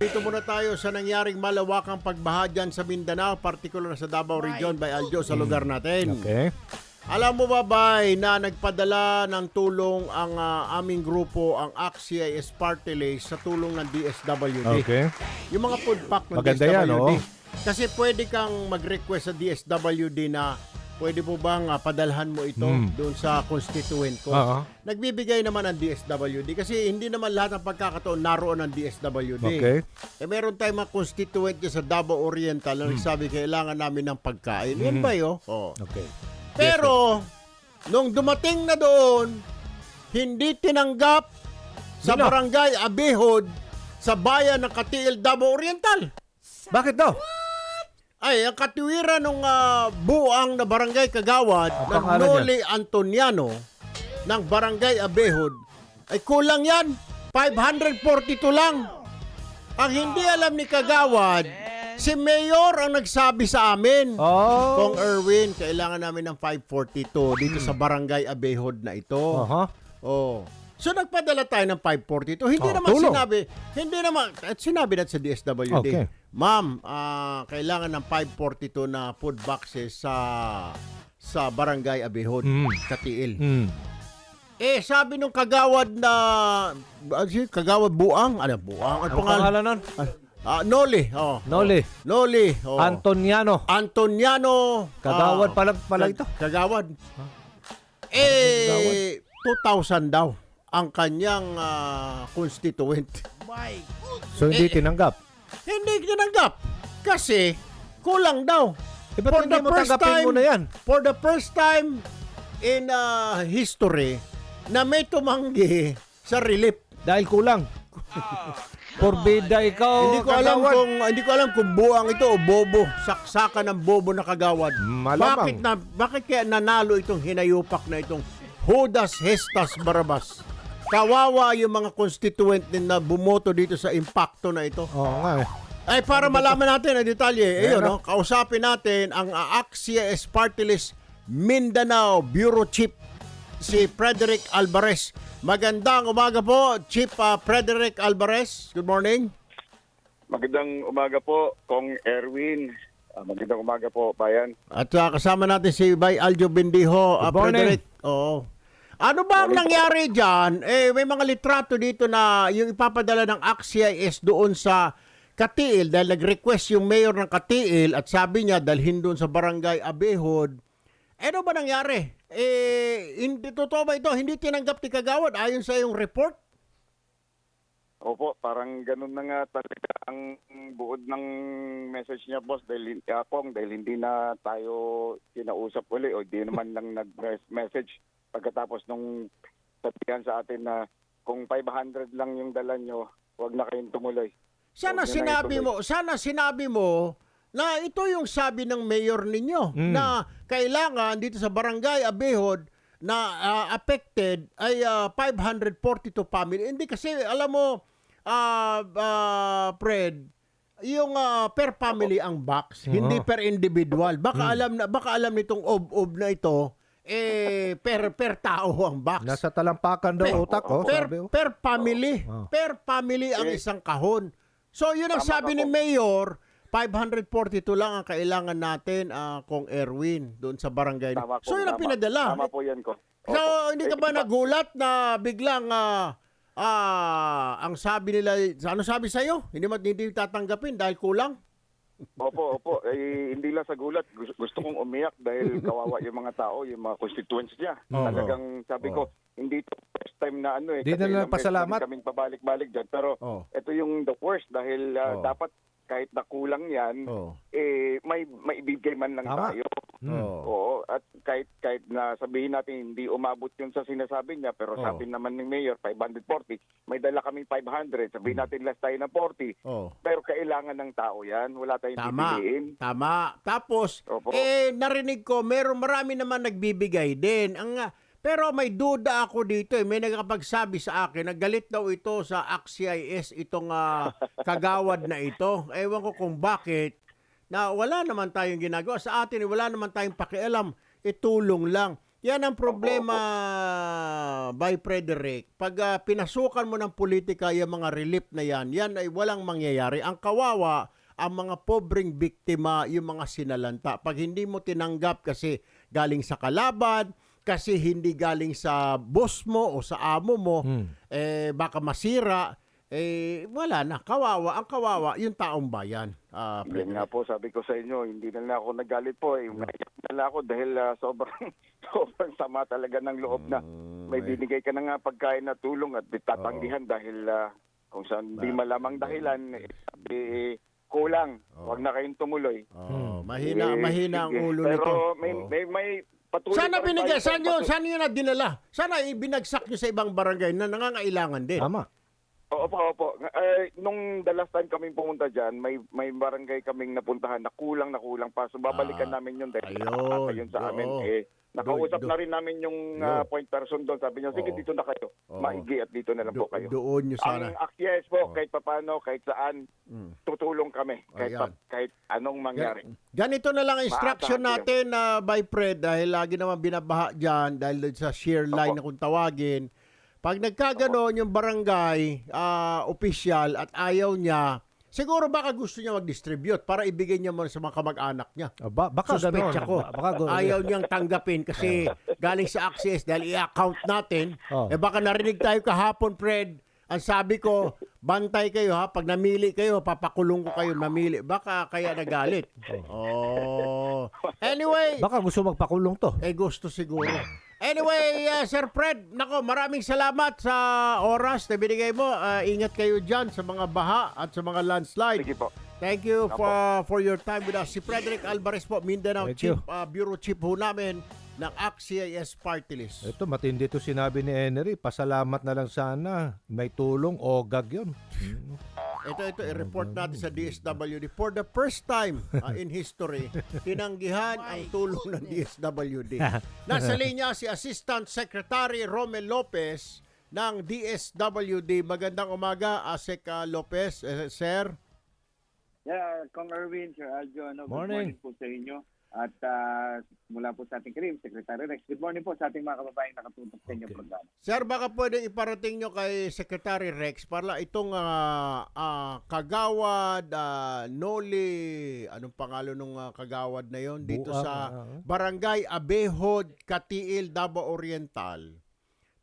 Dito muna tayo sa nangyaring malawakang pagbaha dyan sa Mindanao, particular sa Davao Region by Aljo sa lugar natin. Okay. Alam mo ba, Bay, na nagpadala ng tulong ang ah, aming grupo, ang AXIS Party List, sa tulong ng DSWD. Okay. Yung mga food pack ng Maganda DSWD. yan, oh. Kasi pwede kang mag-request sa DSWD na pwede po bang ah, padalhan mo ito Hmm. doon sa constituent ko. Oo. Nagbibigay naman ang DSWD kasi hindi naman lahat ng pagkakataon naroon ang DSWD. Okay. Eh meron tayong mga constituent sa Davao Oriental na nagsabi kailangan namin ng pagkain. Yan ba yun? Oo. Okay. Pero, nung dumating na doon, hindi tinanggap sa barangay Abihod sa bayan ng Katiil, Davao Oriental. Bakit daw? Ay, ang katuwiran ng buang na barangay Kagawad Ang ng Noli Antoniano ng barangay Abehod ay kulang yan. 542 lang. Ang hindi alam ni Kagawad, si Mayor ang nagsabi sa amin. Oh. Kong Erwin, kailangan namin ng 542 dito sa barangay Abehod na ito. Aha. Oh. So nagpadala tayo ng 542. Hindi Oh, naman tulong. sinabi, hindi naman at sinabi na sa DSWD. Okay. Ma'am, ah, kailangan ng 542 na food boxes sa sa barangay Abihod, Mm. Katiil. Mm. Eh sabi nung kagawad na ah, kagawad buang, ano buang? Ano Ang pangalan? pangalan nun? Ah, Noli. Oh. Noli. Noli. Oh. Antoniano. Antoniano. Kagawad ah, pala, pala ito. Kagawad. Eh, 2,000 daw ang kanyang ah, constituent. So hindi Eh, tinanggap. Hindi tinanggap. Kasi, kulang daw. Eh, ba't hindi mo tanggapin mo na yan? For the first time in ah, history, na may tumanggi sa relief. Dahil kulang. Porbida ikaw, hindi ko alam kagawad. kung hindi ko alam kung buang ito o bobo, saksakan ng bobo na kagawad. Malamang. Bakit na bakit kaya nanalo itong hinayupak na itong Judas Hestas Barabas? Kawawa yung mga constituent din na bumoto dito sa impacto na ito. Oo nga eh. Ay para malaman natin ang detalye, ayun Ayan, no, kausapin natin ang AXIS Party List Mindanao Bureau Chief si Frederick Alvarez. Magandang umaga po, Chief uh, Frederick Alvarez. Good morning. Magandang umaga po, Kong Erwin. Ah, magandang umaga po, Bayan. At uh, kasama natin si Bay Aljo Bendijo. Uh, Good morning. Frederick, oo. Ano ba ang nangyari dyan? Eh, may mga litrato dito na yung ipapadala ng AXIS doon sa Katiil dahil nag-request yung mayor ng Katiil at sabi niya dalhin doon sa barangay Abehod. Eh, ano ba nangyari? Eh, hindi, totoo ba ito? Hindi tinanggap ni Kagawad ayon sa yung report? Opo, parang ganun na nga talaga ang buod ng message niya, boss, dahil, hin- ah, Kong, dahil hindi na tayo kinausap uli o di naman lang nag-message pagkatapos nung sabihan sa atin na kung 500 lang yung dala nyo, huwag na kayong tumuloy. Sana Huwag sinabi mo, sana sinabi mo na ito yung sabi ng mayor ninyo Mm. na kailangan dito sa barangay Abehod na ah, affected ay ah, 542 family. Hindi kasi alam mo ah ah, Fred, yung ah, per family ang box, hindi Oo. per individual. Baka Mm. alam na baka alam nitong ob-ob na ito eh per per tao ang box. Nasa talampakan daw Per- utak, oh. per, sabi, oh. per family. Oh. Per family ang isang kahon. So, yun ang Tama sabi ni. Mayor, 542 lang ang kailangan natin ah, kung Erwin doon sa barangay. Tama so, yun ang pinadala. Tama po yan, ko. So, hindi ka ba nagulat na biglang ah, ah, ang sabi nila, ano sabi sa'yo? Hindi mo hindi tatanggapin dahil kulang? Opo, opo. Eh, hindi lang sa gulat. Gusto, gusto kong umiyak dahil kawawa yung mga tao, yung mga constituents niya. Oo. Talagang sabi ko, hindi to first time na ano eh. Di na lang pasalamat. kaming pabalik-balik dyan. Pero Oh. ito yung the worst dahil ah, Oo. dapat kahit na kulang yan, Oh. eh, may maibigay man lang Tama. tayo. Mm. Oh. Oo, at kahit kahit na sabihin natin hindi umabot yun sa sinasabi niya, pero Oo. sabi naman ng mayor 540, may dala kaming 500, sabihin natin last tayo ng 40, Oh. pero kailangan ng tao yan, wala tayong Tama. pipiliin. Tama. Tapos, Opo. eh, narinig ko, meron marami naman nagbibigay din. Ang, ah, pero may duda ako dito eh. May nagkapagsabi sa akin, nagalit daw ito sa AXIS, itong ah, kagawad na ito. Ewan ko kung bakit, na wala naman tayong ginagawa. Sa atin, eh, wala naman tayong pakialam. Itulong lang. Yan ang problema, by Frederick. Pag ah, pinasukan mo ng politika yung mga relief na yan, yan ay walang mangyayari. Ang kawawa, ang mga pobreng biktima, yung mga sinalanta. Pag hindi mo tinanggap kasi galing sa kalaban, kasi hindi galing sa boss mo o sa amo mo, Hmm. eh baka masira, eh wala na. Kawawa, ang kawawa, yung taong bayan. Ah, Yan nga po, sabi ko sa inyo, hindi na lang ako nagalit po. Eh. Umayak na lang ako dahil ah, sobrang, sobrang sama talaga ng loob na. May binigay ka na nga pagkain na tulong at tatanggihan dahil ah, kung saan di malamang dahilan, eh, sabi, eh, kulang. Huwag na kayong tumuloy. Oh, mahina, Eh, mahina ang ulo Pero nito. may, Oo. may, may patuloy Sana pa binigay, tayo sa saan yun, saan yun na dinala? Sana ibinagsak nyo sa ibang barangay na nangangailangan din. Tama. Opo, opo. Eh, nung the last time kaming pumunta dyan, may may barangay kaming napuntahan na kulang na kulang pa. So babalikan Ah, namin yun dahil ayun. yun sa amin. Eh, nakausap Do- na rin namin yung Yun. ah, point person doon. Sabi niya, sige Oo. dito na kayo. Oo. Maigi at dito na lang Do- po kayo. doon nyo sana. Ang AXIS po, Oo. kahit papano, kahit saan, Mm. tutulong kami. Kahit, Ayan. pa- kahit anong mangyari. Gan- Ganito na lang ang instruction Maasahan ko natin na by Fred dahil lagi naman binabaha dyan dahil doon sa shear line na kung tawagin. Pag nagkaganon yung barangay ah, official at ayaw niya, siguro baka gusto niya mag-distribute para ibigay niya muna sa mga kamag-anak niya. Ba, baka Suspect gano'n. ako. Ba- Baka gano'n. Ayaw niyang tanggapin kasi galing sa access dahil i-account natin. Oh. Eh baka narinig tayo kahapon, Fred. Ang sabi ko, bantay kayo ha. Pag namili kayo, papakulong ko kayo. Namili. Baka kaya nagalit. Oh. Anyway, Baka gusto magpakulong to. eh gusto siguro. Anyway, uh, Sir Fred, nako, maraming salamat sa oras na binigay mo. Ah, ingat kayo dyan sa mga baha at sa mga landslide. Sige po. Thank you for for your time with us. Si Frederick Alvarez po, Mindanao Thank Chief, you. uh, Bureau Chief ho namin ng ACT-CIS Party List. Ito, matindi to sinabi ni Enery. Pasalamat na lang sana. May tulong o gag yun. Ito, ito, i-report natin sa DSWD. For the first time uh, in history, tinanggihan ang tulong ng DSWD. Nasa linya si Assistant Secretary Romel Lopez ng DSWD. Magandang umaga, Asek uh, Lopez. Eh, sir? Yeah, Kong Erwin, Sir Aljo, ano, Morning. good morning po sa inyo. At ah, mula po sa ating Karim, Secretary Rex. Good morning po sa ating mga kababaeng nakatutok sa inyong Okay. programa. Sir, baka pwedeng iparating nyo kay Secretary Rex para itong ah, ah, kagawad, ah, Noli, anong pangalan ng kagawad na yon dito Buang, sa. Barangay Abehod, Katiil, Davao Oriental.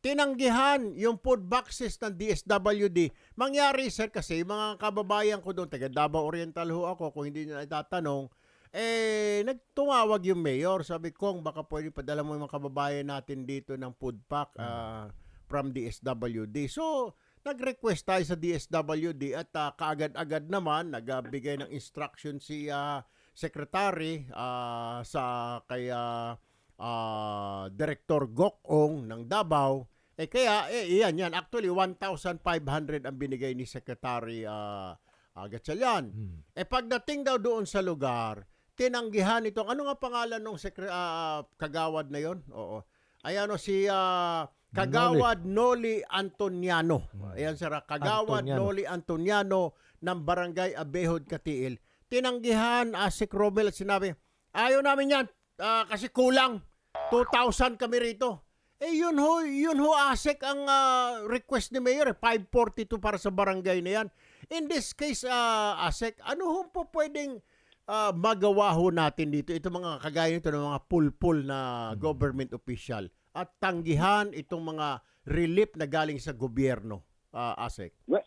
Tinanggihan yung food boxes ng DSWD. Mangyari, sir, kasi mga kababayan ko doon, taga Davao Oriental ho ako, kung hindi nila itatanong, eh, nagtumawag yung mayor. Sabi kong, baka pwede padala mo yung mga kababayan natin dito ng food pack ah, from DSWD. So, nag-request tayo sa DSWD at ah, kaagad-agad naman, nagbigay ng instruction si ah, Secretary ah, sa kay ah, ah, Director Gokong ng Davao. Eh kaya, eh, iyan yan. Actually, 1,500 ang binigay ni Secretary uh, Gatchalian. Hmm. Eh pagdating daw doon sa lugar, tinanggihan itong, ano nga pangalan ng sekre, ah, kagawad na yon? Oo. Ayan o, si ah, Kagawad Noli Antoniano. Ayan sir, Kagawad Antoniano. Noli Antoniano ng Barangay Abehod, Katiil. Tinanggihan ah, si Cromwell at sinabi, ayaw namin yan ah, kasi kulang. 2,000 kami rito. Eh yun ho, yun ho ASEC ang ah, request ni Mayor, eh, 542 para sa barangay na yan. In this case, ah, ASEC, ano ho po pwedeng ah, magawa ho natin dito? Ito mga kagaya nito ng mga pulpul na government official at tanggihan itong mga relief na galing sa gobyerno, ah, ASEC. Well,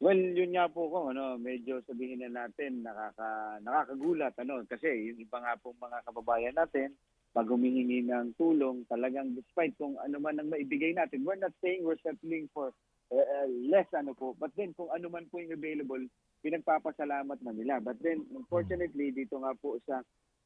well, yun nga po ko, ano, medyo sabihin na natin, nakaka, nakakagulat, ano, kasi yung iba nga pong mga kababayan natin, pag humihingi ng tulong, talagang despite kung ano man ang maibigay natin, we're not saying we're settling for uh, less ano po, but then kung ano man po yung available, pinagpapasalamat na nila. But then, unfortunately, dito nga po sa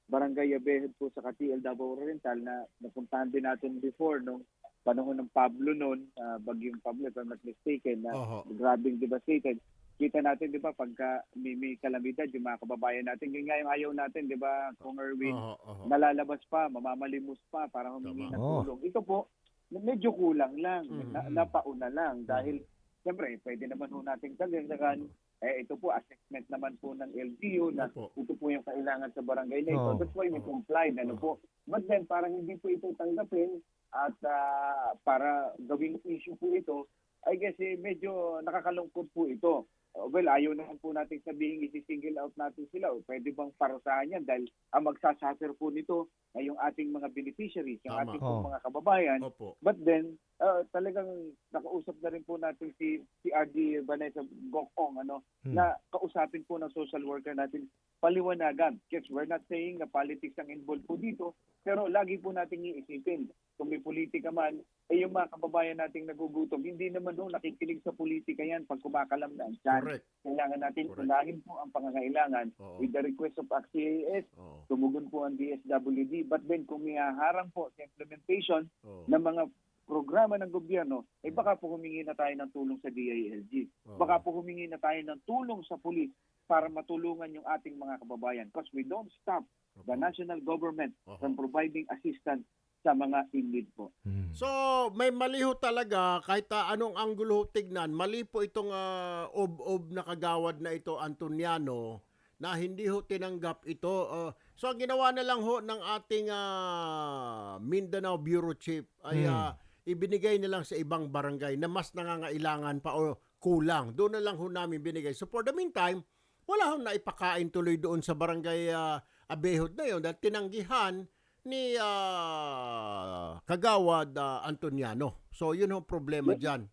Barangay Abehod po sa Katiel, Davao Oriental na napuntahan din natin before nung panahon ng Pablo noon, uh, bagyong Pablo, if I'm not mistaken, na Oho. grabing devastated. Kita natin, di ba, pagka may, may kalamidad, yung mga kababayan natin, yun nga yung ayaw natin, di ba, Kung Erwin, oho. nalalabas pa, mamamalimos pa para humingi ng tulong. Ito po, medyo kulang lang, Mhm. na, napauna lang dahil siyempre pwede naman ho nating dagdagan eh ito po assessment naman po ng LGU na Opo. ito po yung kailangan sa barangay na ito. Oo. That's why we complied. Ano po. But then parang hindi po ito tanggapin at ah, para gawing issue po ito, I guess eh, medyo nakakalungkot po ito. Uh, well, ayaw naman po natin sabihin isi-single out natin sila. O pwede bang parusahan yan? Dahil ang magsasuffer po nito ay yung ating mga beneficiaries, yung Tama. ating Oo. mga kababayan. Opo. But then, uh, talagang nakausap na rin po natin si, si RD Vanessa Gokong, ano, Hmm. na kausapin po ng social worker natin paliwanagan. Yes, we're not saying na politics ang involved po dito, pero lagi po nating iisipin, kung may politika man, eh yung mga kababayan nating nagugutom, hindi naman doon nakikinig sa politika yan pag kumakalam na ang. Correct. Kailangan natin Correct. unahin po ang pangangailangan Oo. with the request of ACT-CIS, Oo. tumugon po ang DSWD. But then kung may haharang po sa implementation Oo. ng mga programa ng gobyerno, eh baka po humingi na tayo ng tulong sa DILG. Baka po humingi na tayo ng tulong sa pulis para matulungan yung ating mga kababayan. Because we don't stop the national government from providing assistance sa mga in need po. Hmm. So, may mali ho talaga kahit ah, anong anggulo ho tignan. Mali po itong ah, ob-ob na kagawad na ito, Antoniano, na hindi ho tinanggap ito. Ah, so, ang ginawa na lang ho ng ating ah, Mindanao Bureau Chief ay Hmm. ah, ibinigay na lang sa ibang barangay na mas nangangailangan pa o kulang. Doon na lang ho namin binigay. So, for the meantime, wala ho na ipakain tuloy doon sa barangay ah, Abehod na yun dahil tinanggihan ni ah, Kagawad ah, Antoniano. So yun ang problema diyan.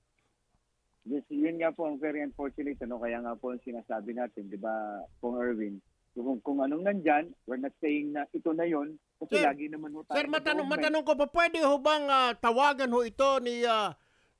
Yes, yun nga po ang very unfortunate. Ano? Kaya nga po ang sinasabi natin, di ba, Pong Erwin, kung, kung anong nandyan, we're not saying na ito na yon kasi Sir, lagi naman ho tayo Sir, matanong, matanong ko pa, pwede ho bang ah, tawagan ho ito ni ah,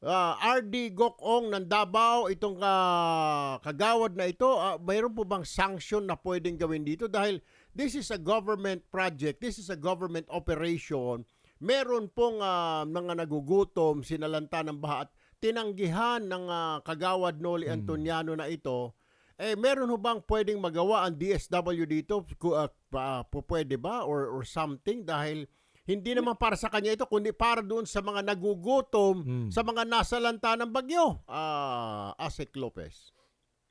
ah, RD Gokong ng Davao, itong ah, kagawad na ito? Ah, mayroon po bang sanction na pwedeng gawin dito? Dahil this is a government project, this is a government operation. Meron pong ah, mga nagugutom, sinalanta ng baha at tinanggihan ng ah, kagawad Noli Antoniano na ito. Eh, meron ho bang pwedeng magawa ang DSW dito? Po pwede ba? Or, or something? Dahil hindi naman para sa kanya ito, kundi para doon sa mga nagugutom, Hmm. sa mga nasa lanta ng bagyo. Ah, Asek Lopez.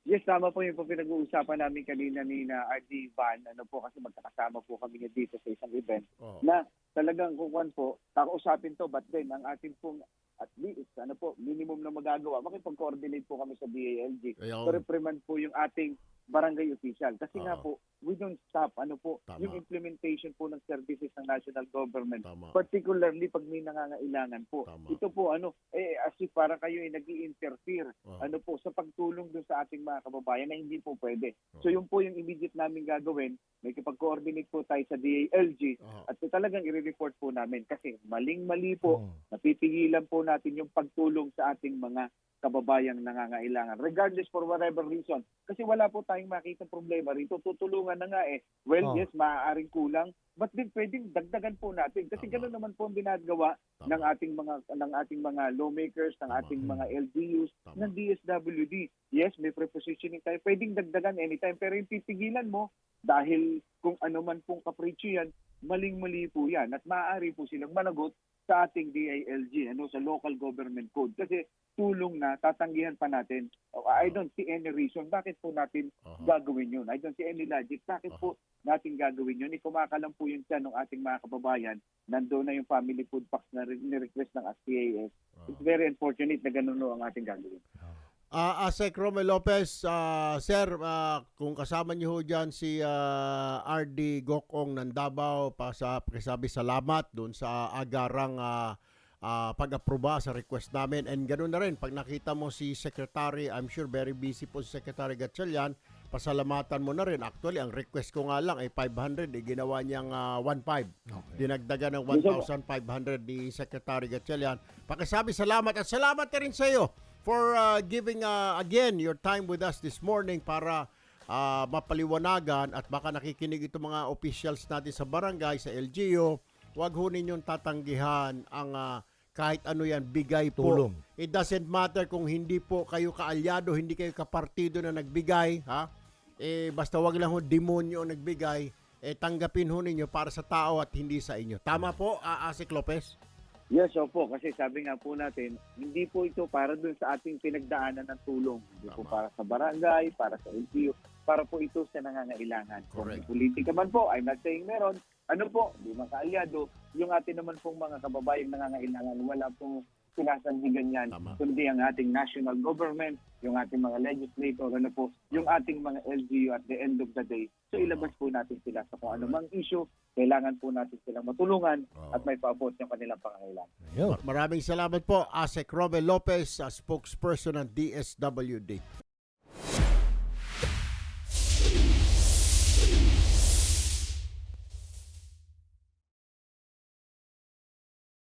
Yes, tama po yung po pinag-uusapan namin kanina ni na RD Van. Ano po kasi magkakasama po kami niya dito sa isang event Oh. na talagang kukuan po, kakausapin to, but then ang ating pong at least, ano po, minimum na magagawa, makipag-coordinate po kami sa DALG. To reprimand po yung ating barangay official. Kasi nga Oo. po, we don't stop, ano po, Tama. yung implementation po ng services ng national government. Tama. Particularly pag may nangangailangan po. Tama. Ito po, ano, eh, as if parang kayo ay nag interfere Oo. ano po, sa pagtulong dun sa ating mga kababayan na hindi po pwede. Oo. So yun po yung immediate namin gagawin. May kipag-coordinate po tayo sa DALG Oo. at talagang i-report po namin kasi maling-mali po, Oo. napipigilan po natin yung pagtulong sa ating mga kababayang nangangailangan. Regardless for whatever reason. Kasi wala po tayong makita problema rito. Tutulungan na nga eh. Well, Oh. yes, maaaring kulang. But din pwedeng dagdagan po natin. Kasi Tama. gano'n naman po ang ginagawa Tama. ng ating mga ng ating mga lawmakers, ng Tama. ating mga LGUs, Tama. ng DSWD. Yes, may prepositioning tayo. Pwedeng dagdagan anytime. Pero yung titigilan mo, dahil kung ano man pong kapritsyo yan, maling-mali po yan. At maaari po silang managot sa ating DILG, ano, sa local government code. Kasi tulong na, tatanggihan pa natin. Oh, I don't see any reason bakit po natin Oo. gagawin yun. I don't see any logic. Bakit po natin gagawin yun? Ikumakalam po yun siya ng ating mga kababayan. Nandoon na yung family food packs na re- ni-request ng SCAS. It's very unfortunate na ganun ang ating gagawin. Ah, Asek Romel Lopez, ah, sir, ah, kung kasama niyo ho dyan si ah, RD Gokong ng Davao, pa sa pakisabi salamat doon sa agarang ah, ah, pag-aproba sa request namin. And ganoon na rin, pag nakita mo si Secretary, I'm sure very busy po si Secretary Gatchalian, pasalamatan mo na rin. Actually, ang request ko nga lang ay 500, eh, ginawa niyang ah, 1.5. Dinagdagan ng 1,500 ni Secretary Gatchalian. Pakisabi salamat at salamat na rin sa iyo for uh, giving uh, again your time with us this morning para uh, mapaliwanagan at baka nakikinig itong mga officials natin sa barangay, sa LGU, huwag ho ninyong tatanggihan ang uh, kahit ano yan, bigay po. Tulong. It doesn't matter kung hindi po kayo kaalyado, hindi kayo kapartido na nagbigay, ha? Eh, basta wag lang ho demonyo nagbigay, eh, tanggapin ho ninyo para sa tao at hindi sa inyo. Tama po, uh, Asik Lopez? Yes, opo. Kasi sabi nga po natin, hindi po ito para dun sa ating pinagdaanan ng tulong. Hindi po Tama. para sa barangay, para sa LGU, para po ito sa nangangailangan. Kung Correct. may politika man po, I'm not saying meron. Ano po, di makaalyado, yung atin naman pong mga kababayang nangangailangan, wala pong sinasandigan yan. Tama. Kundi ang ating national government, yung ating mga legislator, ano po, yung ating mga LGU at the end of the day. So ilabas po natin sila sa kung ano mang issue, kailangan po natin silang matulungan at may paabot yung kanilang pangangailangan. Yun. Maraming salamat po, Asek Robel Lopez, uh, spokesperson ng DSWD.